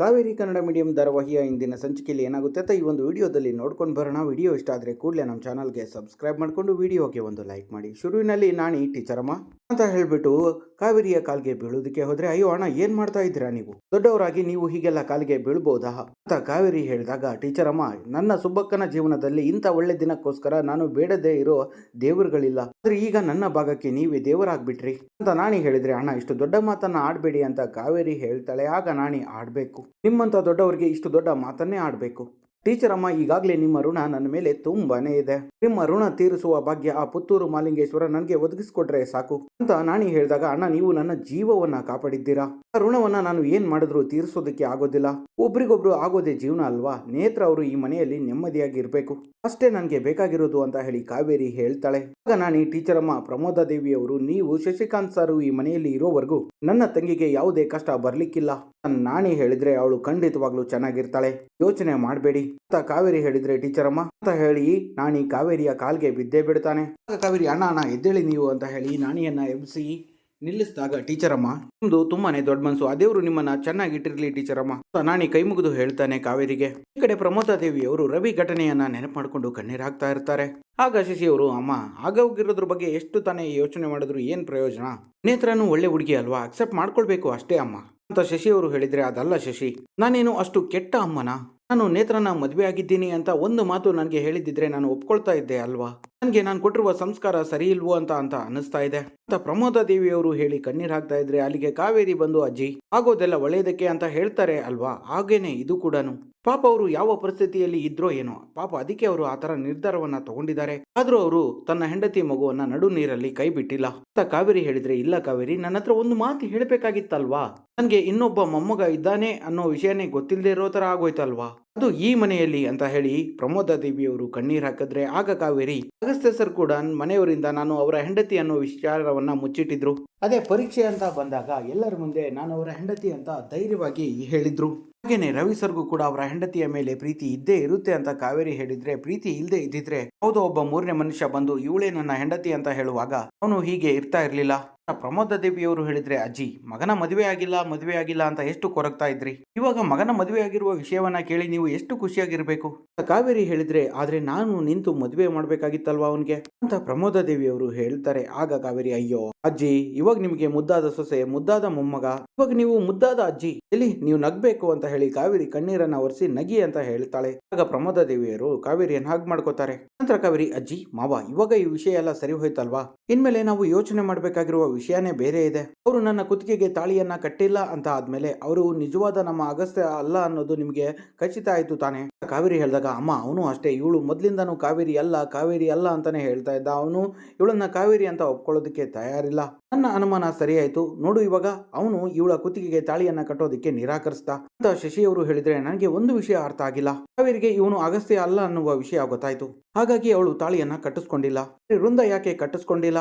Kaveri Kannada medium ಧಾರಾವಾಹಿಯ ಇಂದಿನ ಸಂಚಿಕೆಯಲ್ಲಿ ಏನಾಗುತ್ತೆ ಅಂತ ಈ ಒಂದು ವಿಡಿಯೋದಲ್ಲಿ ನೋಡ್ಕೊಂಡು ಬರೋಣ. ವಿಡಿಯೋ ಇಷ್ಟ ಆದರೆ ಕೂಡಲೇ ನಮ್ಮ ಚಾನಲ್ಗೆ ಸಬ್ಸ್ಕ್ರೈಬ್ ಮಾಡಿಕೊಂಡು ವಿಡಿಯೋಗೆ ಒಂದು ಲೈಕ್ ಮಾಡಿ. ಶುರುವಿನಲ್ಲಿ ನಾನಿ ಟೀಚರಮ್ಮ ಅಂತ ಹೇಳ್ಬಿಟ್ಟು ಕಾವೇರಿಯ ಕಾಲ್ಗೆ ಬೀಳೋದಕ್ಕೆ ಹೋದ್ರೆ, ಅಯ್ಯೋ ಅಣ್ಣ, ಏನು ಮಾಡ್ತಾ ಇದ್ದೀರಾ ನೀವು? ದೊಡ್ಡವರಾಗಿ ನೀವು ಹೀಗೆಲ್ಲ ಕಾಲಿಗೆ ಬೀಳ್ಬೋದಾ? ಅಂತ ಕಾವೇರಿ ಹೇಳಿದಾಗ ಟೀಚರಮ್ಮ ನನ್ನ ಸುಬ್ಬಕ್ಕನ ಜೀವನದಲ್ಲಿ ಇಂಥ ಒಳ್ಳೆ ದಿನಕ್ಕೋಸ್ಕರ ನಾನು ಬೇಡದೇ ಇರೋ ದೇವರುಗಳಿಲ್ಲ. ಆದ್ರೆ ಈಗ ನನ್ನ ಭಾಗಕ್ಕೆ ನೀವೇ ದೇವರಾಗ್ಬಿಟ್ರಿ. ಅಂತ ನಾಣಿ ಹೇಳಿದ್ರೆ, ಅಣ್ಣ, ಇಷ್ಟು ದೊಡ್ಡ ಮಾತನ್ನ ಆಡಬೇಡಿ ಅಂತ ಕಾವೇರಿ ಹೇಳ್ತಾಳೆ. ಆಗ ನಾಣಿ ಆಡ್ಬೇಕು. ನಿಮ್ಮಂತ ದೊಡ್ಡವರಿಗೆ ಇಷ್ಟು ದೊಡ್ಡ ಮಾತನ್ನೇ ಆಡಬೇಕು. ಟೀಚರ್ ಅಮ್ಮ ಈಗಾಗಲೇ ನಿಮ್ಮ ಋಣ ನನ್ನ ಮೇಲೆ ತುಂಬಾನೇ ಇದೆ. ನಿಮ್ಮ ಋಣ ತೀರಿಸುವ ಭಾಗ್ಯ ಆ ಪುತ್ತೂರು ಮಾಲಿಂಗೇಶ್ವರ ನನಗೆ ಒದಗಿಸಿಕೊಟ್ರೆ ಸಾಕು ಅಂತ ನಾಣಿ ಹೇಳಿದಾಗ, ಅಣ್ಣ, ನೀವು ನನ್ನ ಜೀವವನ್ನ ಕಾಪಾಡಿದ್ದೀರಾ? ಆ ಋಣವನ್ನ ನಾನು ಏನ್ ಮಾಡಿದ್ರು ತೀರಿಸೋದಕ್ಕೆ ಆಗೋದಿಲ್ಲ. ಒಬ್ರಿಗೊಬ್ರು ಆಗೋದೇ ಜೀವನ ಅಲ್ವಾ? ನೇತ್ರ ಅವರು ಈ ಮನೆಯಲ್ಲಿ ನೆಮ್ಮದಿಯಾಗಿ ಇರಬೇಕು. ಅಷ್ಟೇ ನನಗೆ ಬೇಕಾಗಿರೋದು ಅಂತ ಹೇಳಿ ಕಾವೇರಿ ಹೇಳ್ತಾಳೆ. ಆಗ ನಾಣಿ ಟೀಚರ್ ಅಮ್ಮ ಪ್ರಮೋದ ದೇವಿ ಅವರು ನೀವು ಶಶಿಕಾಂತ್ ಸರ್ ಈ ಮನೆಯಲ್ಲಿ ಇರೋವರೆಗೂ ನನ್ನ ತಂಗಿಗೆ ಯಾವುದೇ ಕಷ್ಟ ಬರ್ಲಿಕ್ಕಿಲ್ಲ. ನಾಣಿ ಹೇಳಿದ್ರೆ ಅವಳು ಖಂಡಿತವಾಗ್ಲೂ ಚೆನ್ನಾಗಿರ್ತಾಳೆ. ಯೋಚನೆ ಮಾಡಬೇಡಿ. ಅಂತ ಕಾವೇರಿ ಹೇಳಿದ್ರೆ ಟೀಚರ್ ಅಮ್ಮ ಅಂತ ಹೇಳಿ ನಾಣಿ ಕಾವೇರಿಯ ಕಾಲ್ಗೆ ಬಿದ್ದೇ ಬಿಡ್ತಾನೆ. ಆಗ ಕಾವೇರಿ, ಅಣ್ಣ ಅಣ್ಣ, ಎದ್ದೇಳಿ ನೀವು ಅಂತ ಹೇಳಿ ನಾಣಿಯನ್ನ ಎಬ್ಸಿ ನಿಲ್ಲಿಸಿದಾಗ ಅಮ್ಮ ನಿಮ್ದು ತುಂಬಾನೇ ದೊಡ್ಡ ಮನಸ್ಸು ಆ ದೇವರು ನಿಮ್ಮನ್ನ ಚೆನ್ನಾಗಿ ಇಟ್ಟಿರ್ಲಿ ಟೀಚರ್ ಅಮ್ಮ ಅಂತ ನಾಣಿ ಕೈ ಮುಗಿದು ಹೇಳ್ತಾನೆ ಕಾವೇರಿಗೆ. ಈ ಕಡೆ ಅವರು ರವಿ ಘಟನೆಯನ್ನ ನೆನಪು ಮಾಡಿಕೊಂಡು ಕಣ್ಣೀರಾಗ್ತಾ ಇರ್ತಾರೆ. ಆಗ ಶಶಿ ಅವರು ಅಮ್ಮ, ಆಗೋಗಿರೋದ್ರ ಬಗ್ಗೆ ಎಷ್ಟು ತಾನೇ ಯೋಚನೆ ಮಾಡಿದ್ರು? ಏನ್ ಪ್ರಯೋಜನ? ನೇತ್ರನು ಒಳ್ಳೆ ಹುಡುಗಿ ಅಲ್ವಾ? ಅಕ್ಸೆಪ್ಟ್ ಮಾಡ್ಕೊಳ್ಬೇಕು ಅಷ್ಟೇ, ಅಮ್ಮ. ಅಂತ ಶಶಿ ಅವರು ಹೇಳಿದ್ರೆ ಅದಲ್ಲ ಶಶಿ, ನಾನೇನು ಅಷ್ಟು ಕೆಟ್ಟ ಅಮ್ಮನ? ನಾನು ನೇತ್ರನ ಮದುವೆ ಆಗಿದ್ದೀನಿ ಅಂತ ಒಂದು ಮಾತು ನನಗೆ ಹೇಳಿದ್ದಿದ್ರೆ ನಾನು ಒಪ್ಕೊಳ್ತಾ ಇದ್ದೆ ಅಲ್ವಾ? ನನಗೆ ನಾನು ಕೊಟ್ಟಿರುವ ಸಂಸ್ಕಾರ ಸರಿ ಇಲ್ವೋ ಅಂತ ಅಂತ ಅನಿಸ್ತಾ ಇದೆ. ಅಂತ ಪ್ರಮೋದ ದೇವಿಯವರು ಹೇಳಿ ಕಣ್ಣೀರ್ ಹಾಕ್ತಾ ಇದ್ರೆ ಅಲ್ಲಿಗೆ ಕಾವೇರಿ ಬಂದು, ಅಜ್ಜಿ, ಆಗೋದೆಲ್ಲ ಒಳ್ಳೆಯದಕ್ಕೆ ಅಂತ ಹೇಳ್ತಾರೆ ಅಲ್ವಾ? ಹಾಗೇನೆ ಇದು ಕೂಡ ಪಾಪ ಅವರು ಯಾವ ಪರಿಸ್ಥಿತಿಯಲ್ಲಿ ಇದ್ರೋ ಏನೋ, ಪಾಪ ಅದಕ್ಕೆ ಅವರು ಆ ತರ ನಿರ್ಧಾರವನ್ನ ತಗೊಂಡಿದ್ದಾರೆ. ಆದ್ರೂ ಅವರು ತನ್ನ ಹೆಂಡತಿ ಮಗುವನ್ನ ನಡು ನೀರಲ್ಲಿ ಕೈ ಬಿಟ್ಟಿಲ್ಲ. ಅಂತ ಕಾವೇರಿ ಹೇಳಿದ್ರೆ, ಇಲ್ಲ ಕಾವೇರಿ ನನ್ನ ಹತ್ರ ಒಂದು ಮಾತು ಹೇಳ್ಬೇಕಾಗಿತ್ತಲ್ವಾ? ನನ್ಗೆ ಇನ್ನೊಬ್ಬ ಮೊಮ್ಮಗ ಇದ್ದಾನೆ ಅನ್ನೋ ವಿಷಯನೇ ಗೊತ್ತಿಲ್ಲದೆ ಇರೋ ತರ ಆಗೋಯ್ತಲ್ವಾ? ಅದು ಈ ಮನೆಯಲ್ಲಿ ಅಂತ ಹೇಳಿ ಪ್ರಮೋದ ದೇವಿಯವರು ಕಣ್ಣೀರು ಹಾಕಿದ್ರೆ ಆಗ ಕಾವೇರಿ ಅಗಸ್ತ್ಯ ಸರ್ ಕೂಡ ಮನೆಯವರಿಂದ ನಾನು ಅವರ ಹೆಂಡತಿ ಅನ್ನೋ ವಿಚಾರವನ್ನ ಮುಚ್ಚಿಟ್ಟಿದ್ರು. ಅದೇ ಪರೀಕ್ಷೆ ಅಂತ ಬಂದಾಗ ಎಲ್ಲರ ಮುಂದೆ ನಾನು ಅವರ ಹೆಂಡತಿ ಅಂತ ಧೈರ್ಯವಾಗಿ ಹೇಳಿದ್ರು. ಹಾಗೇನೆ ರವಿ ಸರ್ಗೂ ಕೂಡ ಅವರ ಹೆಂಡತಿಯ ಮೇಲೆ ಪ್ರೀತಿ ಇದ್ದೇ ಇರುತ್ತೆ ಅಂತ ಕಾವೇರಿ ಹೇಳಿದ್ರೆ ಪ್ರೀತಿ ಇಲ್ಲದೆ ಇದ್ದಿದ್ರೆ ಹೌದು ಒಬ್ಬ ಮೂರನೇ ಮನುಷ್ಯ ಬಂದು ಇವಳೇ ನನ್ನ ಹೆಂಡತಿ ಅಂತ ಹೇಳುವಾಗ ಅವನು ಹೀಗೆ ಇರ್ತಾ ಇರ್ಲಿಲ್ಲ. ಪ್ರಮೋದ ದೇವಿಯವರು ಹೇಳಿದ್ರೆ, ಅಜ್ಜಿ, ಮಗನ ಮದುವೆ ಆಗಿಲ್ಲ ಮದುವೆ ಆಗಿಲ್ಲ ಅಂತ ಎಷ್ಟು ಕೊರಗ್ತಾ ಇದ್ರಿ? ಇವಾಗ ಮಗನ ಮದುವೆ ಆಗಿರುವ ವಿಷಯವನ್ನ ಕೇಳಿ ನೀವು ಎಷ್ಟು ಖುಷಿಯಾಗಿರ್ಬೇಕು? ಕಾವೇರಿ ಹೇಳಿದ್ರೆ, ಆದ್ರೆ ನಾನು ನಿಂತು ಮದುವೆ ಮಾಡ್ಬೇಕಾಗಿತ್ತಲ್ವಾ ಅವನ್ಗೆ? ಅಂತ ಪ್ರಮೋದ ದೇವಿಯವರು ಹೇಳ್ತಾರೆ. ಆಗ ಕಾವೇರಿ, ಅಯ್ಯೋ, ಅಜ್ಜಿ, ಇವಾಗ ನಿಮಗೆ ಮುದ್ದಾದ ಸೊಸೆ, ಮುದ್ದಾದ ಮೊಮ್ಮಗ. ಇವಾಗ ನೀವು ಮುದ್ದಾದ ಅಜ್ಜಿ, ಎಲ್ಲಿ ನೀವು ನಗ್ಬೇಕು? ಅಂತ ಹೇಳಿ ಕಾವೇರಿ ಕಣ್ಣೀರನ್ನ ಒರೆಸಿ ನಗಿ ಅಂತ ಹೇಳ್ತಾಳೆ. ಆಗ ಪ್ರಮೋದ ದೇವಿಯರು ಕಾವೇರಿಯನ್ನು ಹಾಗೆ ಮಾಡ್ಕೋತಾರೆ. ನಂತರ ಕಾವೇರಿ, ಅಜ್ಜಿ, ಮಾವ, ಇವಾಗ ಈ ವಿಷಯ ಎಲ್ಲ ಸರಿ ಹೋಯ್ತಲ್ವಾ? ಇನ್ಮೇಲೆ ನಾವು ಯೋಚನೆ ಮಾಡಬೇಕಾಗಿರುವ ವಿಷಯನೇ ಬೇರೆ ಇದೆ. ಅವರು ನನ್ನ ಕುತ್ತಿಗೆಗೆ ತಾಳಿಯನ್ನ ಕಟ್ಟಿಲ್ಲ ಅಂತ ಆದ್ಮೇಲೆ ಅವರು ನಿಜವಾದ ನಮ್ಮ ಅಗಸ್ತ್ಯ ಅಲ್ಲ ಅನ್ನೋದು ನಿಮಗೆ ಖಚಿತ ಆಯಿತು ತಾನೆ? ಕಾವೇರಿ ಹೇಳಿದಾಗ, ಅಮ್ಮ, ಅವನು ಅಷ್ಟೇ. ಇವಳು ಮೊದಲಿಂದನೂ ಕಾವೇರಿ ಅಲ್ಲ ಕಾವೇರಿ ಅಲ್ಲ ಅಂತಾನೆ ಹೇಳ್ತಾ ಇದ್ದ. ಅವನು, ಇವಳನ್ನ ಕಾವೇರಿ ಅಂತ ಒಪ್ಕೊಳ್ಳೋದಕ್ಕೆ ತಯಾರಿಲ್ಲ. ನನ್ನ ಅನುಮಾನ ಸರಿಯಾಯಿತು. ನೋಡು ಇವಾಗ, ಅವನು ಇವಳ ಕುತ್ತಿಗೆಗೆ ತಾಳಿಯನ್ನ ಕಟ್ಟೋದಕ್ಕೆ ನಿರಾಕರಿಸ್ತಾ ಅಂತ ಶಶಿಯವರು ಹೇಳಿದ್ರೆ ನನಗೆ ಒಂದು ವಿಷಯ ಅರ್ಥ ಆಗಿಲ್ಲ. ಕಾವೇರಿಗೆ ಇವನು ಅಗಸ್ತ್ಯ ಅಲ್ಲ ಅನ್ನುವ ವಿಷಯ ಗೊತ್ತಾಯ್ತು. ಹಾಗಾಗಿ ಅವಳು ತಾಳಿಯನ್ನ ಕಟ್ಟಿಸ್ಕೊಂಡಿಲ್ಲ. ವೃಂದ ಯಾಕೆ ಕಟ್ಟಿಸ್ಕೊಂಡಿಲ್ಲ?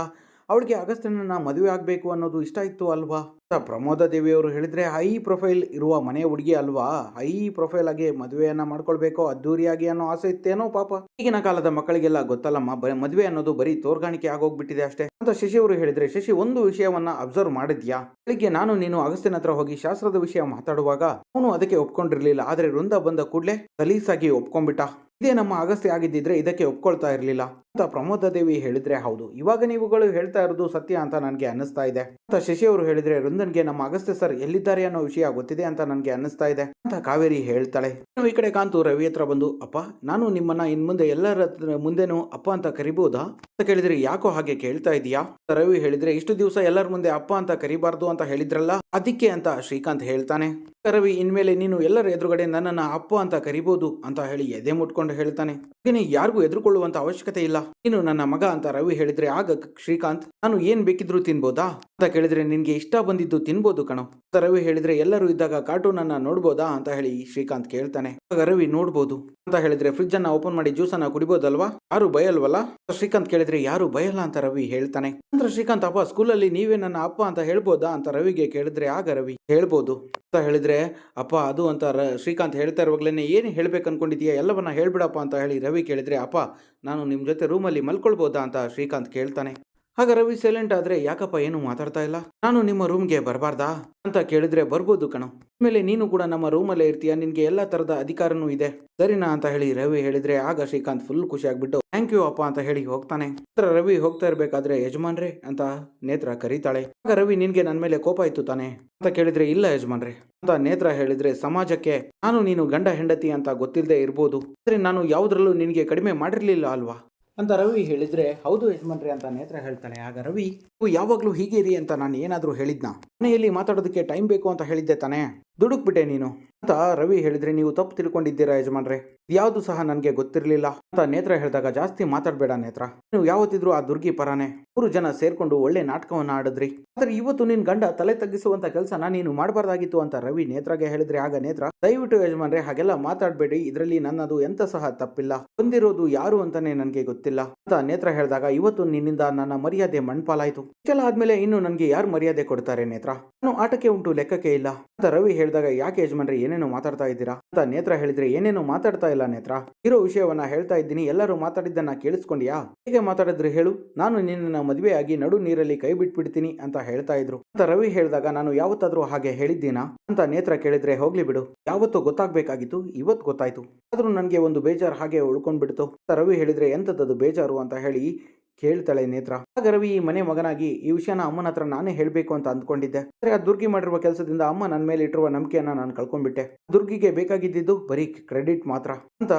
ಅವಳಿಗೆ ಅಗಸ್ತ್ಯನನ್ನು ಮದುವೆ ಆಗಬೇಕು ಅನ್ನೋದು ಇಷ್ಟ ಇತ್ತು ಅಲ್ವಾ? ಪ್ರಮೋದ ದೇವಿಯವರು ಹೇಳಿದ್ರೆ ಹೈ ಪ್ರೊಫೈಲ್ ಇರುವ ಮನೆ ಹುಡುಗಿ ಅಲ್ವಾ? ಹೈ ಪ್ರೊಫೈಲ್ ಆಗಿ ಮದುವೆಯನ್ನ ಮಾಡ್ಕೊಳ್ಬೇಕು ಅದ್ದೂರಿಯಾಗಿ ಅನ್ನೋ ಆಸೆ ಇತ್ತೇನೋ ಪಾಪ. ಈಗಿನ ಕಾಲದ ಮಕ್ಕಳಿಗೆಲ್ಲ ಗೊತ್ತಲ್ಲಮ್ಮ ಮದುವೆ ಅನ್ನೋದು ಬರೀ ತೋರ್ಗಾಣಿಕೆ ಆಗೋಗ್ಬಿಟ್ಟಿದೆ ಅಷ್ಟೇ. ಅಂತ ಶಶಿ ಅವರು ಹೇಳಿದ್ರೆ, ಶಶಿ, ಒಂದು ವಿಷಯವನ್ನ ಅಬ್ಸರ್ವ್ ಮಾಡಿದ್ಯಾ? ಬೆಳಿಗ್ಗೆ ನಾನು ನೀನು ಅಗಸ್ತಿನ ಹತ್ರ ಹೋಗಿ ಶಾಸ್ತ್ರದ ವಿಷಯ ಮಾತಾಡುವಾಗ ಅವನು ಅದಕ್ಕೆ ಒಪ್ಕೊಂಡಿರ್ಲಿಲ್ಲ. ಆದರೆ ವೃಂದ ಬಂದ ಕೂಡಲೇ ಸಲೀಸಾಗಿ ಒಪ್ಕೊಂಡ್ಬಿಟ್ಟ. ಇದೇ ನಮ್ಮ ಅಗಸ್ತ್ಯ ಆಗಿದ್ದಿದ್ರೆ ಇದಕ್ಕೆ ಒಪ್ಕೊಳ್ತಾ ಇರಲಿಲ್ಲ. ಅಂತ ಪ್ರಮೋದ ದೇವಿ ಹೇಳಿದ್ರೆ ಹೌದು. ಇವಾಗ ನೀವುಗಳು ಹೇಳ್ತಾ ಇರೋದು ಸತ್ಯ ಅಂತ ನನಗೆ ಅನ್ನಿಸ್ತಾ ಇದೆ. ಅಂತ ಶಶಿ ಅವರು ಹೇಳಿದ್ರೆ, ರುಂದನ್ಗೆ ನಮ್ಮ ಅಗಸ್ತ್ಯ ಸರ್ ಎಲ್ಲಿದ್ದಾರೆ ಅನ್ನೋ ವಿಷಯ ಗೊತ್ತಿದೆ ಅಂತ ನನಗೆ ಅನ್ನಿಸ್ತಾ ಇದೆ. ಅಂತ ಕಾವೇರಿ ಹೇಳ್ತಾಳೆ. ನೀವು ಈ ಕಡೆ ಕಾಂತು ರವಿ ಹತ್ರ ಬಂದು, ಅಪ್ಪ, ನಾನು ನಿಮ್ಮನ್ನ ಇನ್ ಮುಂದೆ ಎಲ್ಲರ ಮುಂದೆನೂ ಅಪ್ಪ ಅಂತ ಕರಿಬಹುದಾ ಅಂತ ಕೇಳಿದ್ರೆ, ಯಾಕೋ ಹಾಗೆ ಕೇಳ್ತಾ ಇದೀಯಾ? ರವಿ ಹೇಳಿದ್ರೆ, ಇಷ್ಟು ದಿವಸ ಎಲ್ಲರ ಮುಂದೆ ಅಪ್ಪ ಅಂತ ಕರಿಬಾರ್ದು ಅಂತ ಹೇಳಿದ್ರಲ್ಲ, ಅದಕ್ಕೆ ಅಂತ ಶ್ರೀಕಾಂತ್ ಹೇಳ್ತಾನೆ. ರವಿ ಇನ್ಮೇಲೆ ನೀನು ಎಲ್ಲರ ಎದುರುಗಡೆ ನನ್ನನ್ನ ಅಪ್ಪ ಅಂತ ಕರಿಬಹುದು ಅಂತ ಹೇಳಿ ಎದೆ ಮುಟ್ಕೊಂಡು ಹೇಳ್ತಾನೆ. ನೀನು ಯಾರಿಗೂ ಎದುರುಕೊಳ್ಳುವಂತ ಅವಶ್ಯಕತೆ ಇಲ್ಲ. ನೀನು ನನ್ನ ಮಗ ಅಂತ ರವಿ ಹೇಳಿದ್ರೆ ಆಗ ಶ್ರೀಕಾಂತ್, ನಾನು ಏನ್ ಬೇಕಿದ್ರು ತಿನ್ಬೋದಾ? ಅಂತ ಕೇಳಿದ್ರೆ ನಿನ್ಗೆ ಇಷ್ಟ ಬಂದಿದ್ದು ತಿನ್ಬೋದು ಕಣೋ. ಅಂತ ರವಿ ಹೇಳಿದ್ರೆ ಎಲ್ಲರೂ ಇದ್ದಾಗ ಕಾರ್ಟೂನ್ ಅನ್ನ ನೋಡ್ಬೋದಾ ಅಂತ ಹೇಳಿ ಶ್ರೀಕಾಂತ್ ಕೇಳ್ತಾನೆ. ರವಿ ನೋಡ್ಬೋದು. ಅಂತ ಹೇಳಿದ್ರೆ ಫ್ರಿಜ್ ಅನ್ನ ಓಪನ್ ಮಾಡಿ ಜ್ಯೂಸ್ ಅನ್ನ ಕುಡಿಬೋದಲ್ವಾ? ಯಾರು ಬಯಲ್ವಲ್ಲ? ಶ್ರೀಕಾಂತ್ ಕೇಳಿದ್ರೆ ಯಾರು ಬಯಲ್ಲ ಅಂತ ರವಿ ಹೇಳ್ತಾನೆ. ಅಂದ್ರೆ ಶ್ರೀಕಾಂತ್, ಅಪ್ಪ, ಸ್ಕೂಲಲ್ಲಿ ನೀವೇ ನನ್ನ ಅಪ್ಪ ಅಂತ ಹೇಳ್ಬೋದಾ? ಅಂತ ರವಿಗೆ ಕೇಳಿದ್ರೆ ಆಗ ರವಿ, ಹೇಳ್ಬೋದು. ಅಂತ ಹೇಳಿದ್ರೆ, ಅಪ್ಪ, ಅದು ಅಂತ ಶ್ರೀಕಾಂತ್ ಹೇಳ್ತಾ ಇರುವಾಗಲೇ ಏನು ಹೇಳ್ಬೇಕು ಅನ್ಕೊಂಡಿದ್ಯಾ ಎಲ್ಲವನ್ನ ಹೇಳ್ಬಿಡಪ್ಪ ಅಂತ ಹೇಳಿ ರವಿ ಕೇಳಿದ್ರೆ, ಅಪ್ಪ, ನಾನು ನಿಮ್ಮ ಜೊತೆ ರೂಮಲ್ಲಿ ಮಲ್ಕೊಳ್ಬೋದಾ? ಅಂತ ಶ್ರೀಕಾಂತ್ ಕೇಳ್ತಾನೆ. ಆಗ ರವಿ ಸೈಲೆಂಟ್ ಆದ್ರೆ ಯಾಕಪ್ಪ ಏನು ಮಾತಾಡ್ತಾ ಇಲ್ಲ? ನಾನು ನಿಮ್ಮ ರೂಮ್ಗೆ ಬರಬಾರ್ದಾ? ಅಂತ ಕೇಳಿದ್ರೆ ಬರ್ಬೋದು ಕಣ. ಆಮೇಲೆ ನೀನು ಕೂಡ ನಮ್ಮ ರೂಮಲ್ಲೇ ಇರ್ತೀಯ? ನಿನ್ಗೆ ಎಲ್ಲಾ ತರದ ಅಧಿಕಾರನೂ ಇದೆ. ಸರಿನಾ ಅಂತ ಹೇಳಿ ರವಿ ಹೇಳಿದ್ರೆ ಆಗ ಶ್ರೀಕಾಂತ್ ಫುಲ್ ಖುಷಿ ಆಗ್ಬಿಟ್ಟು ಥ್ಯಾಂಕ್ ಯು ಅಪ್ಪ ಅಂತ ಹೇಳಿ ಹೋಗ್ತಾನೆ. ನಂತರ ರವಿ ಹೋಗ್ತಾ ಇರ್ಬೇಕಾದ್ರೆ, ಯಜಮಾನ್ರೆ ಅಂತ ನೇತ್ರ ಕರೀತಾಳೆ. ಆಗ ರವಿ ನಿನ್ಗೆ ನನ್ ಮೇಲೆ ಕೋಪ ಇತ್ತು ತಾನೆ? ಅಂತ ಕೇಳಿದ್ರೆ, ಇಲ್ಲ ಯಜಮಾನ್ರೆ ಅಂತ ನೇತ್ರ ಹೇಳಿದ್ರೆ, ಸಮಾಜಕ್ಕೆ ನಾನು ನೀನು ಗಂಡ, ಹೆಂಡತಿ ಅಂತ ಗೊತ್ತಿಲ್ಲದೆ ಇರ್ಬೋದು. ಆದ್ರೆ ನಾನು ಯಾವುದ್ರಲ್ಲೂ ನಿನ್ಗೆ ಕಡಿಮೆ ಮಾಡಿರ್ಲಿಲ್ಲ ಅಲ್ವಾ? ಅಂತ ರವಿ ಹೇಳಿದ್ರೆ, ಹೌದು ಯಜಮಾನ್ರಿ ಅಂತ ನೇತ್ರ ಹೇಳ್ತಾಳೆ ಆಗ ರವಿ ನೀವು ಯಾವಾಗಲೂ ಹೀಗೆ ಇರಿ ಅಂತ ನಾನು ಏನಾದರೂ ಹೇಳಿದ್ನಾ? ಮನೆಯಲ್ಲಿ ಮಾತಾಡೋದಕ್ಕೆ ಟೈಮ್ ಬೇಕು ಅಂತ ಹೇಳಿದ್ದೆ ತಾನೇ. ದುಡುಕ್ಬಿಟ್ಟೆ ನೀನು. ಅಂತ ರವಿ ಹೇಳಿದ್ರೆ ನೀವು ತಪ್ಪು ತಿಳ್ಕೊಂಡಿದ್ದೀರಾ, ಯಜಮಾನ್ರೆ? ಯಾವುದು ಸಹ ನನಗೆ ಗೊತ್ತಿರಲಿಲ್ಲ ಅಂತ ನೇತ್ರ ಹೇಳಿದಾಗ ಜಾಸ್ತಿ ಮಾತಾಡಬೇಡ ನೇತ್ರ. ನೀವು ಯಾವತ್ತಿದ್ರು ಆ ದುರ್ಗಿ ಪರಾನೆ. ಮೂರು ಜನ ಸೇರ್ಕೊಂಡು ಒಳ್ಳೆ ನಾಟಕವನ್ನ ಆಡಿದ್ರಿ. ಆದ್ರೆ ಇವತ್ತು ನಿನ್ ಗಂಡ ತಲೆ ತಗ್ಗಿಸುವಂತ ಕೆಲಸನ ನೀನು ಮಾಡಬಾರ್ದಾಗಿತ್ತು ಅಂತ ರವಿ ನೇತ್ರಗೆ ಹೇಳಿದ್ರೆ, ಆಗ ನೇತ್ರ, ದಯವಿಟ್ಟು ಯಜಮಾನ್ರೆ, ಹಾಗೆಲ್ಲ ಮಾತಾಡಬೇಡಿ. ಇದರಲ್ಲಿ ನನ್ನದು ಎಂತ ಸಹ ತಪ್ಪಿಲ್ಲ. ಬಂದಿರೋದು ಯಾರು ಅಂತಾನೆ ನನಗೆ ಗೊತ್ತಿಲ್ಲ. ಅಂತ ನೇತ್ರ ಹೇಳಿದಾಗ ಇವತ್ತು ನಿನ್ನಿಂದ ನನ್ನ ಮರ್ಯಾದೆ ಮಣ್ಪಾಲಾಯ್ತು. ಕೆಲ ಆದ್ಮೇಲೆ ಇನ್ನು ನನಗೆ ಯಾರು ಮರ್ಯಾದೆ ಕೊಡ್ತಾರೆ ನೇತ್ರ? ನಾನು ಆಟಕ್ಕೆ ಉಂಟು, ಲೆಕ್ಕಕ್ಕೆ ಇಲ್ಲ. ಅಂತ ರವಿ ಹೇಳಿದಾಗ, ಯಾಕೆ ಯಜಮಾನ್ರೆ ಏನೇನೋ ಮಾತಾಡ್ತಾ ಇದ್ದೀರಾ ಅಂತ ನೇತ್ರ ಹೇಳಿದ್ರೆ ಏನೇನು ಮಾತಾಡ್ತಾ ಇಲ್ಲ ನೇತ್ರ? ಇರೋ ವಿಷಯವನ್ನ ಹೇಳ್ತಾ ಇದ್ದೀನಿ. ಎಲ್ಲರೂ ಮಾತಾಡಿದ್ದನ್ನ ಕೇಳಿಸ್ಕೊಂಡ್ಯಾ? ಹೇಗೆ ಮಾತಾಡಿದ್ರು ಹೇಳು. ನಾನು ನಿನ್ನ ಮದುವೆಯಾಗಿ ನಡು ನೀರಲ್ಲಿ ಕೈ ಬಿಟ್ಬಿಡ್ತೀನಿ ಅಂತ ಹೇಳ್ತಾ ಇದ್ರು. ಅಂತ ರವಿ ಹೇಳಿದಾಗ ನಾನು ಯಾವತ್ತಾದ್ರೂ ಹಾಗೆ ಹೇಳಿದ್ದೀನಾ ಅಂತ ನೇತ್ರ ಕೇಳಿದ್ರೆ ಹೋಗ್ಲಿ ಬಿಡು. ಯಾವತ್ತೂ ಗೊತ್ತಾಗ್ಬೇಕಾಗಿತ್ತು. ಇವತ್ತು ಗೊತ್ತಾಯ್ತು. ಆದ್ರೂ ನನಗೆ ಒಂದು ಬೇಜಾರು ಹಾಗೆ ಉಳ್ಕೊಂಡ್ಬಿಡ್ತು. ಅಂತ ರವಿ ಹೇಳಿದ್ರೆ ಎಂಥದ್ದು ಬೇಜಾರು ಅಂತ ಹೇಳಿ ಕೇಳ್ತಾಳೆ ನೇತ್ರ. ರವಿ ಈ ಮನೆ ಮಗನಾಗಿ ಈ ವಿಷಯನ ಅಮ್ಮನ ಹತ್ರ ನಾನೇ ಹೇಳಬೇಕು ಅಂತ ಅಂದ್ಕೊಂಡಿದ್ದೆ. ಆದರೆ ಆ ದುರ್ಗಿ ಮಾಡಿರುವ ಕೆಲಸದಿಂದ ಅಮ್ಮ ನನ್ನ ಮೇಲೆ ಇಟ್ಟಿರುವ ನಂಬಿಕೆಯನ್ನು ನಾನು ಕಳ್ಕೊಂಡ್ಬಿಟ್ಟೆ. ದುರ್ಗಿಗೆ ಬೇಕಾಗಿದ್ದಿದ್ದು ಬರೀ ಕ್ರೆಡಿಟ್ ಮಾತ್ರ. ಅಂತ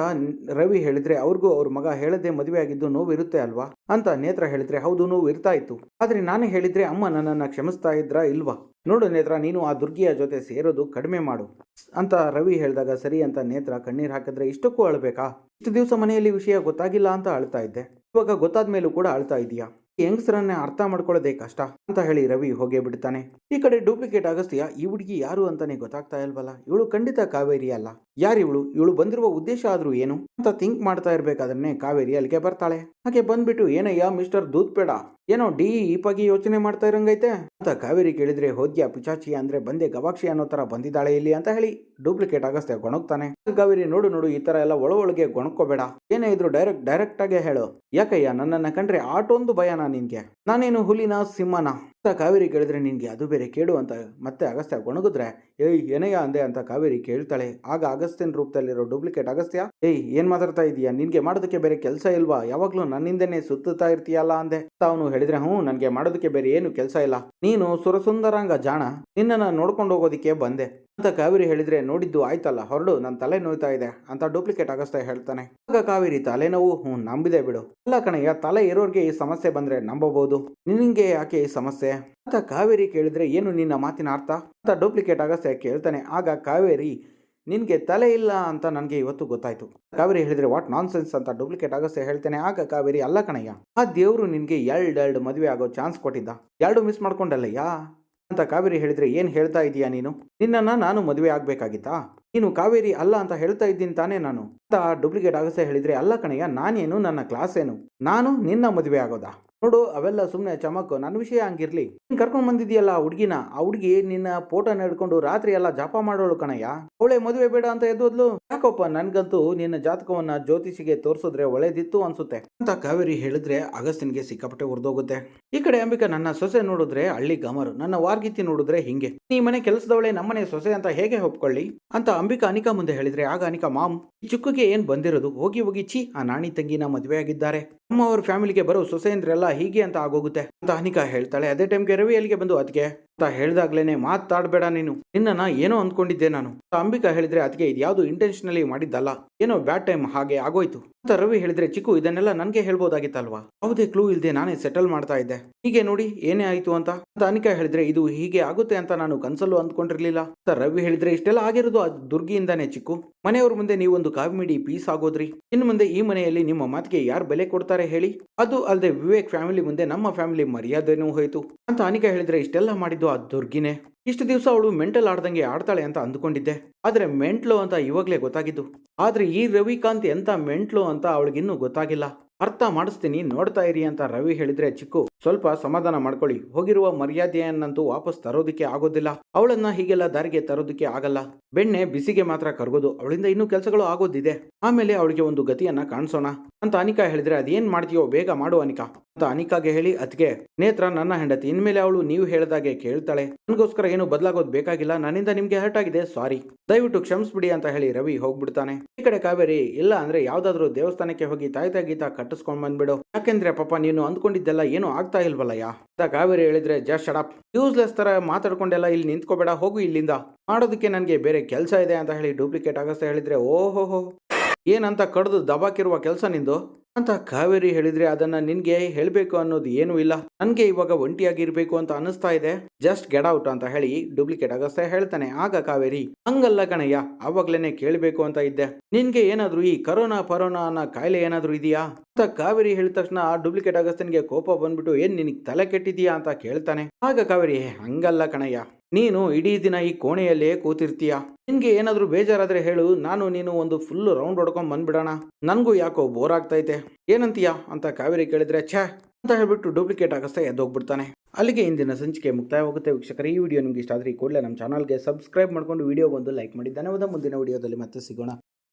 ರವಿ ಹೇಳಿದ್ರೆ, ಅವ್ರಿಗೂ ಅವ್ರ ಮಗ ಹೇಳದೆ ಮದುವೆ ಆಗಿದ್ದು ನೋವಿರುತ್ತೆ ಅಲ್ವಾ? ಅಂತ ನೇತ್ರ ಹೇಳಿದ್ರೆ, ಹೌದು, ನೋವು ಇರ್ತಾ ಇತ್ತು. ಆದ್ರೆ ನಾನೇ ಹೇಳಿದ್ರೆ ಅಮ್ಮ ನನ್ನನ್ನ ಕ್ಷಮಿಸ್ತಾ ಇದ್ರಾ ಇಲ್ವಾ? ನೋಡು ನೇತ್ರ, ನೀನು ಆ ದುರ್ಗಿಯ ಜೊತೆ ಸೇರೋದು ಕಡಿಮೆ ಮಾಡು. ಅಂತ ರವಿ ಹೇಳಿದಾಗ, ಸರಿ ಅಂತ ನೇತ್ರ ಕಣ್ಣೀರ್ ಹಾಕಿದ್ರೆ, ಇಷ್ಟಕ್ಕೂ ಅಳ್ಬೇಕಾ? ಇಷ್ಟು ದಿವಸ ಮನೆಯಲ್ಲಿ ವಿಷಯ ಗೊತ್ತಾಗಿಲ್ಲ ಅಂತ ಅಳ್ತಾ ಇದ್ದೆ. ಇವಾಗ ಗೊತ್ತಾದ ಮೇಲೂ ಕೂಡ ಅಳ್ತಾ ಇದೀಯಾ? ಈ ಹೆಂಗಸರನ್ನ ಅರ್ಥ ಮಾಡ್ಕೊಳ್ಳೋದೇ ಕಷ್ಟ ಅಂತ ಹೇಳಿ ರವಿ ಹೋಗೇ ಬಿಡ್ತಾನೆ. ಈ ಕಡೆ ಡೂಪ್ಲಿಕೇಟ್ ಅಗಸ್ತ್ಯ, ಈ ಹುಡುಗಿ ಯಾರು ಅಂತಾನೆ ಗೊತ್ತಾಗ್ತಾ ಇಲ್ವಲ್ಲ? ಇವಳು ಖಂಡಿತ ಕಾವೇರಿ ಅಲ್ಲ. ಯಾರಿವಳು ಇವಳು? ಬಂದಿರುವ ಉದ್ದೇಶ ಆದ್ರೂ ಏನು? ಅಂತ ಥಿಂಕ್ ಮಾಡ್ತಾ ಇರ್ಬೇಕಾದ್ರೆ ಕಾವೇರಿ ಅಲ್ಲಿಗೆ ಬರ್ತಾಳೆ. ಹಾಗೆ ಬಂದ್ಬಿಟ್ಟು, ಏನಯ್ಯ ಮಿಸ್ಟರ್ ದೂದ್ ಬೇಡ ಏನೋ ಡಿ ಇಪ್ಪಾಗಿ ಯೋಚನೆ ಮಾಡ್ತಾ ಇರಂಗೈತೆ? ಅಂತ ಕಾವೇರಿ ಕೇಳಿದ್ರೆ, ಹೋದ್ಯಾ ಪಿಚಾಚಿ ಅಂದ್ರೆ ಬಂದೆ ಗವಾಕ್ಷಿ ಅನ್ನೋ ತರ ಬಂದಿದ್ದಾಳೆ ಇಲ್ಲಿ ಅಂತ ಹೇಳಿ ಡೂಪ್ಲಿಕೇಟ್ ಆಗಸ್ತೆ ಗೊಣಗ್ತಾನೆ. ಕಾವೇರಿ ನೋಡು ನೋಡು, ಈ ತರ ಎಲ್ಲ ಒಳ ಒಳಗೆ ಗೊಣಕೋಬೇಡ ಏನೇ ಇದ್ರು ಡೈರೆಕ್ಟ್ ಡೈರೆಕ್ಟ್ ಆಗೇ ಹೇಳು. ಯಾಕಯ್ಯ ನನ್ನನ್ನ ಕಂಡ್ರೆ ಆಟೊಂದು ಭಯನಾ ನಿನ್ಗೆ? ನಾನೇನು ಹುಲಿನ, ಸಿಂಹನ? ಕಾವೇರಿ ಕೇಳಿದ್ರೆ ನಿನಗೆ ಅದು ಬೇರೆ ಕೇಳು ಅಂತ. ಮತ್ತೆ ಅಗಸ್ತ್ಯ ಗೊಣಗಿದ್ರೆ, ಏಯ್ ಏನಯ್ಯ ಅಂದೆ ಅಂತ ಕಾವೇರಿ ಕೇಳ್ತಾಳೆ. ಆಗ ಅಗಸ್ತ್ಯನ ರೂಪದಲ್ಲಿರೋ ಡೂಪ್ಲಿಕೇಟ್ ಅಗಸ್ತ್ಯ, ಏಯ್, ಏನ್ ಮಾತಾಡ್ತಾ ಇದೀಯಾ? ನಿನ್ಗೆ ಮಾಡೋದಕ್ಕೆ ಬೇರೆ ಕೆಲಸ ಇಲ್ವಾ? ಯಾವಾಗ್ಲೂ ನನ್ನಿಂದನೇ ಸುತ್ತುತ್ತಾ ಇರ್ತೀಯಲ್ಲ? ಅಂದೆ. ಅವನು ಹೇಳಿದ್ರೆ, ಹ್ಞೂ, ನನಗೆ ಮಾಡೋದಕ್ಕೆ ಬೇರೆ ಏನು ಕೆಲಸ ಇಲ್ಲ. ನೀನು ಸುರಸುಂದರಂಗ ಜಾಣ. ನಿನ್ನನ್ನು ನೋಡ್ಕೊಂಡು ಹೋಗೋದಿಕ್ಕೆ ಬಂದೆ. ಅಂತ ಕಾವೇರಿ ಹೇಳಿದ್ರೆ ನೋಡಿದ್ದು ಆಯ್ತಲ್ಲ, ಹೊರಡು ನನ್ನ ತಲೆ ನೋಯ್ತಾ ಇದೆ, ಅಂತ ಡೂಪ್ಲಿಕೇಟ್ ಆಗಸ್ತ ಹೇಳ್ತಾನೆ. ಆಗ ಕಾವೇರಿ ತಲೆನೋವು ಹ್ಞೂ ನಂಬಿದೆ ಬಿಡು. ಅಲ್ಲ ಕಣಯ್ಯ, ತಲೆ ಇರೋರಿಗೆ ಈ ಸಮಸ್ಯೆ ಬಂದ್ರೆ ನಂಬಬಹುದು. ನಿನಗೆ ಯಾಕೆ ಈ ಸಮಸ್ಯೆ? ಅಂತ ಕಾವೇರಿ ಕೇಳಿದ್ರೆ ಏನು ನಿನ್ನ ಮಾತಿನ ಅರ್ಥ? ಅಂತ ಡೂಪ್ಲಿಕೇಟ್ ಆಗಸ್ತ ಕೇಳ್ತಾನೆ. ಆಗ ಕಾವೇರಿ, ನಿನಗೆ ತಲೆ ಇಲ್ಲ ಅಂತ ನನಗೆ ಇವತ್ತು ಗೊತ್ತಾಯ್ತು. ಕಾವೇರಿ ಹೇಳಿದ್ರೆ ವಾಟ್ ನಾನ್ ಸೆನ್ಸ್ ಅಂತ ಡೂಪ್ಲಿಕೇಟ್ ಆಗಸ್ತ ಹೇಳ್ತೇನೆ. ಆಗ ಕಾವೇರಿ, ಅಲ್ಲ ಕಣಯ್ಯ, ಆ ದೇವರು ನಿನಗೆ ಎರಡೆರಡು ಎರಡು ಮದುವೆ ಆಗೋ ಚಾನ್ಸ್ ಕೊಟ್ಟಿದ್ದ. ಎರಡು ಮಿಸ್ ಮಾಡ್ಕೊಂಡಲ್ಲಯ್ಯ? ಅಂತ ಕಾವೇರಿ ಹೇಳಿದ್ರೆ ಏನು ಹೇಳ್ತಾ ಇದೀಯಾ ನೀನು? ನಿನ್ನನ್ನ ನಾನು ಮದುವೆ ಆಗ್ಬೇಕಾಗಿತ್ತಾ? ನೀನು ಕಾವೇರಿ ಅಲ್ಲ ಅಂತ ಹೇಳ್ತಾ ಇದ್ದೀನಿ ತಾನೇ ನಾನು. ಅಂತ ಡೂಪ್ಲಿಕೇಟ್ ಆಗಸೆ ಹೇಳಿದ್ರೆ, ಅಲ್ಲ ಕಣಯ್ಯ, ನಾನೇನು ನನ್ನ ಕ್ಲಾಸ್ ಏನು? ನಾನು ನಿನ್ನ ಮದುವೆ ಆಗೋದಾ? ನೋಡು, ಅವೆಲ್ಲ ಸುಮ್ಮನೆ ಚಮಕು, ನನ್ನ ವಿಷಯ ಹಂಗಿರ್ಲಿ. ನೀನ್ ಕರ್ಕೊಂಡ್ ಬಂದಿದ್ಯಲ್ಲ ಆ ಹುಡ್ಗಿನ? ಆ ಹುಡುಗಿ ನಿನ್ನ ಫೋಟೋ ಹಿಡ್ಕೊಂಡು ರಾತ್ರಿ ಎಲ್ಲ ಜಪ ಮಾಡೋಳು ಕಣಯ್ಯ. ಅವಳೆ ಮದುವೆ ಬೇಡ ಅಂತ ಎದ್ದೋದ್ಲು? ಯಾಕಪ್ಪ ನನ್ಗಂತೂ ನಿನ್ನ ಜಾತಕವನ್ನ ಜ್ಯೋತಿಷಿಗೆ ತೋರಿಸಿದ್ರೆ ಒಳ್ಳೇದಿತ್ತು ಅನ್ಸುತ್ತೆ? ಅಂತ ಕಾವೇರಿ ಹೇಳಿದ್ರೆ ಅಗಸ್ತಿನ್ಗೆ ಸಿಕ್ಕಾಪಟ್ಟೆ ಉರ್ದೋಗುತ್ತೆ. ಈ ಕಡೆ ಅಂಬಿಕಾ, ನನ್ನ ಸೊಸೆ ನೋಡಿದ್ರೆ ಹಳ್ಳಿ ಗಮರು ನನ್ನ ವಾರ್ಗಿತಿ ನೋಡಿದ್ರೆ ಹಿಂಗೆ. ನೀ ಮನೆ ಕೆಲಸದವಳೆ, ನಮ್ಮನೆ ಸೊಸೆ ಅಂತ ಹೇಗೆ ಒಪ್ಕೊಳ್ಳಿ? ಅಂತ ಅಂಬಿಕಾ ಅನಿಕಾ ಮುಂದೆ ಹೇಳಿದ್ರೆ, ಆಗ ಅನಿಕಾ, ಮಾಮ್, ಈ ಚಿಕ್ಕಗೆ ಏನ್ ಬಂದಿರೋದು? ಹೋಗಿ ಹೋಗಿ ಚಿ ಆ ನಾಣಿ ತಂಗಿನ ಮದುವೆ ಆಗಿದ್ದಾರೆ ನಮ್ಮ ಅವ್ರ ಫ್ಯಾಮಿಲಿಗೆ ಬರೋ ಸೊಸೆ ಅಂದ್ರೆಲ್ಲ ಹೀಗೆ ಅಂತ ಆಗೋಗುತ್ತೆ, ಅಂತ ಅನಿಕಾ ಹೇಳ್ತಾಳೆ. ಅದೇ ಟೈಮ್ಗೆ ರವಿ ಅಲ್ಲಿಗೆ ಬಂದು ಅದಕ್ಕೆ ಹೇಳ್ದಾಗ್ಲೇನೆ ಮಾತಾಡ್ಬೇಡ ನೀನು. ನಿನ್ನ ಏನೋ ಅಂದ್ಕೊಂಡಿದ್ದೆ ನಾನು. ಅಂತ ಅಂಬಿಕಾ ಹೇಳಿದ್ರೆ ಅದಕ್ಕೆ ಇದ್ಯಾವುದು ಇಂಟೆನ್ಷನಲಿ ಮಾಡಿದ್ದಲ್ಲ. ಏನೋ ಬ್ಯಾಡ್ ಟೈಮ್ ಹಾಗೆ ಆಗೋಯ್ತು. ಅಂತ ರವಿ ಹೇಳಿದ್ರೆ, ಚಿಕ್ಕು, ಇದನ್ನೆಲ್ಲ ನನ್ಗೆ ಹೇಳ್ಬೋದಾಗಿತ್ತಲ್ವಾ? ಯಾವುದೇ ಕ್ಲೂ ಇಲ್ಲದೆ ನಾನೇ ಸೆಟಲ್ ಮಾಡ್ತಾ ಇದ್ದೆ. ಹೀಗೆ ನೋಡಿ, ಏನೇ ಆಯ್ತು ಅಂತ? ಅಂತ ಅನಿಕಾ ಹೇಳಿದ್ರೆ, ಇದು ಹೀಗೆ ಆಗುತ್ತೆ ಅಂತ ನಾನು ಕನ್ಸಲ್ಲೂ ಅಂದ್ಕೊಂಡಿರ್ಲಿಲ್ಲ. ಅಂತ ರವಿ ಹೇಳಿದ್ರೆ, ಇಷ್ಟೆಲ್ಲ ಆಗಿರೋದು ಆ ದುರ್ಗಿಯಿಂದಾನೇ ಚಿಕ್ಕು. ಮನೆಯವ್ರ ಮುಂದೆ ನೀವೊಂದು ಕಾಮಿಡಿ ಪೀಸ್ ಆಗೋದ್ರಿ. ಇನ್ನು ಮುಂದೆ ಈ ಮನೆಯಲ್ಲಿ ನಿಮ್ಮ ಮಾತಿಗೆ ಯಾರು ಬೆಲೆ ಕೊಡ್ತಾರೆ ಹೇಳಿ? ಅದು ಅಲ್ಲದೆ ವಿವೇಕ್ ಫ್ಯಾಮಿಲಿ ಮುಂದೆ ನಮ್ಮ ಫ್ಯಾಮಿಲಿ ಮರ್ಯಾದೆನೂ ಹೋಯ್ತು. ಅಂತ ಅನಿಕಾ ಹೇಳಿದ್ರೆ, ಇಷ್ಟೆಲ್ಲ ಮಾಡಿದ್ದು ಆ ದುರ್ಗಿನೇ. ಇಷ್ಟು ದಿವಸ ಅವಳು ಮೆಂಟಲ್ ಆಡ್ದಂಗೆ ಆಡ್ತಾಳೆ ಅಂತ ಅಂದ್ಕೊಂಡಿದ್ದೆ. ಆದ್ರೆ ಮೆಂಟ್ಲು ಅಂತ ಇವಾಗ್ಲೇ ಗೊತ್ತಾಗಿದ್ದು. ಆದ್ರೆ ಈ ರವಿಕಾಂತ್ ಎಂತ ಮೆಂಟ್ಲು ಅಂತ ಅವಳಿಗಿನ್ನೂ ಗೊತ್ತಾಗಿಲ್ಲ. ಅರ್ಥ ಮಾಡಿಸ್ತೀನಿ, ನೋಡ್ತಾ ಇರಿ ಅಂತ ರವಿ ಹೇಳಿದ್ರೆ, ಚಿಕ್ಕು, ಸ್ವಲ್ಪ ಸಮಾಧಾನ ಮಾಡ್ಕೊಳ್ಳಿ. ಹೋಗಿರುವ ಮರ್ಯಾದೆಯನ್ನಂತೂ ವಾಪಸ್ ತರೋದಕ್ಕೆ ಆಗೋದಿಲ್ಲ. ಅವಳನ್ನ ಹೀಗೆಲ್ಲ ದಾರಿಗೆ ತರೋದಕ್ಕೆ ಆಗಲ್ಲ. ಬೆಣ್ಣೆ ಬಿಸಿಗೆ ಮಾತ್ರ ಕರಗೋದು. ಅವಳಿಂದ ಇನ್ನೂ ಕೆಲಸಗಳು ಆಗೋದಿದೆ. ಆಮೇಲೆ ಅವಳಿಗೆ ಒಂದು ಗತಿಯನ್ನ ಕಾಣಿಸೋಣ. ಅಂತ ಅನಿಕಾ ಹೇಳಿದ್ರೆ, ಅದೇನ್ ಮಾಡ್ತೀಯೋ ಬೇಗ ಮಾಡು ಅನಿಕಾ. ಅಂತ ಅನಿಕಾಗೆ ಹೇಳಿ ಅದ್ಗೆ ನೇತ್ರ ನನ್ನ ಹೆಂಡತಿ, ಇನ್ಮೇಲೆ ಅವಳು ನೀವು ಹೇಳಿದಾಗೆ ಕೇಳ್ತಾಳೆ. ನನಗೋಸ್ಕರ ಏನು ಬದಲಾಗೋದು ಬೇಕಾಗಿಲ್ಲ. ನನ್ನಿಂದ ನಿಮ್ಗೆ ಹರ್ಟ್ ಆಗಿದೆ ಸಾರಿ. ದಯವಿಟ್ಟು ಕ್ಷಮಿಸ್ಬಿಡಿ ಅಂತ ಹೇಳಿ ರವಿ ಹೋಗ್ಬಿಡ್ತಾನೆ. ಈ ಕಡೆ ಕಾವೇರಿ, ಇಲ್ಲ ಅಂದ್ರೆ ಯಾವ್ದಾದ್ರು ದೇವಸ್ಥಾನಕ್ಕೆ ಹೋಗಿ ತಾಯ್ತಾ ಗೀತಾ ಕಟ್ಟಿಸ್ಕೊಂಡ್ ಬಂದ್ಬಿಡು. ಯಾಕೆಂದ್ರೆ ಪಾಪ ನೀನು ಅಂದ್ಕೊಂಡಿದ್ದೆಲ್ಲ ಏನು ಆಗ್ತಾ ಇಲ್ವಲ್ಲಯ್ಯ? ಅಂತ ಕಾವೇರಿ ಹೇಳಿದ್ರೆ, ಜಸ್ಟ್ ಶಡಪ್ ಯೂಸ್ಲೆಸ್ ತರ ಮಾತಾಡ್ಕೊಂಡೆಲ್ಲ ಇಲ್ಲಿ ನಿಂತ್ಕೋಬೇಡ. ಹೋಗು ಇಲ್ಲಿಂದ. ಮಾಡೋದಕ್ಕೆ ನನಗೆ ಬೇರೆ ಕೆಲಸ ಇದೆ ಅಂತ ಹೇಳಿ ಡೂಪ್ಲಿಕೇಟ್ ಆಗಸ್ತಾ ಹೇಳಿದ್ರೆ, ಓಹೋಹೋ. ಏನಂತ ಕಡ್ದು ದಬಾಕಿರುವ ಕೆಲಸ ನಿಂದು? ಅಂತ ಕಾವೇರಿ ಹೇಳಿದ್ರೆ ಅದನ್ನ ನಿನ್ಗೆ ಹೇಳಬೇಕು ಅನ್ನೋದು ಏನೂ ಇಲ್ಲ. ನನ್ಗೆ ಇವಾಗ ಒಂಟಿಯಾಗಿರ್ಬೇಕು ಅಂತ ಅನಿಸ್ತಾ ಇದೆ. ಜಸ್ಟ್ ಗೆಟ್ ಔಟ್ ಅಂತ ಹೇಳಿ ಡೂಪ್ಲಿಕೇಟ್ ಆಗಸ್ತೆ ಹೇಳ್ತಾನೆ. ಆಗ ಕಾವೇರಿ ಹಂಗಲ್ಲ ಕಣಯ್ಯ ಆವಾಗ್ಲೇನೆ ಕೇಳಬೇಕು ಅಂತ ಇದ್ದೆ. ನಿನ್ಗೆ ಏನಾದ್ರು ಈ ಕರೋನಾ ಪರೋನಾ ಅನ್ನೋ ಕಾಯಿಲೆ ಏನಾದ್ರು ಇದೆಯಾ? ಅಂತ ಕಾವೇರಿ ಹೇಳಿದ ತಕ್ಷಣ ಆ ಡೂಪ್ಲಿಕೇಟ್ ಆಗಸ್ತನಿಗೆ ಕೋಪ ಬಂದ್ಬಿಟ್ಟು ಏನ್ ನಿನಗೆ ತಲೆ ಕೆಟ್ಟಿದ್ಯಾ ಅಂತ ಕೇಳ್ತಾನೆ. ಆಗ ಕಾವೇರಿ "ಹೇ, ಹಂಗಲ್ಲ ಕಣಯ್ಯ. ನೀನು ಇಡೀ ದಿನ ಈ ಕೋಣೆಯಲ್ಲೇ ಕೂತಿರ್ತೀಯ? ನಿನ್ಗೆ ಏನಾದರೂ ಬೇಜಾರಾದ್ರೆ ಹೇಳು. ನಾನು ನೀನು ಒಂದು ಫುಲ್ ರೌಂಡ್ ಹೊಡ್ಕೊಂಡ್ ಬಂದ್ಬಿಡೋಣ. ನನಗೂ ಯಾಕೋ ಬೋರ್ ಆಗ್ತೈತೆ. ಏನಂತೀಯಾ ಅಂತ ಕಾವೇರಿ ಕೇಳಿದ್ರೆ, ಛೇ! ಅಂತ ಹೇಳ್ಬಿಟ್ಟು ಡೂಪ್ಲಿಕೇಟ್ ಆಗಸ್ತಾ ಎದ್ದೋಗ್ಬಿಡ್ತಾನೆ. ಅಲ್ಲಿಗೆ ಇಂದಿನ ಸಂಚಿಕೆ ಮುಕ್ತಾಯವಾಗುತ್ತೆ. ವೀಕ್ಷಕರ, ಈ ವಿಡಿಯೋ ನಿಮ್ಗೆ ಇಷ್ಟ ಆದರೆ ಕೂಡಲೇ ನಮ್ಮ ಚಾನಲ್ಗೆ ಸಬ್ಸ್ಕ್ರೈಬ್ ಮಾಡ್ಕೊಂಡು ವಿಡಿಯೋಗೊಂದು ಲೈಕ್ ಮಾಡಿ. ಧನ್ಯವಾದ. ಮುಂದಿನ ವಿಡಿಯೋದಲ್ಲಿ ಮತ್ತೆ ಸಿಗೋಣ.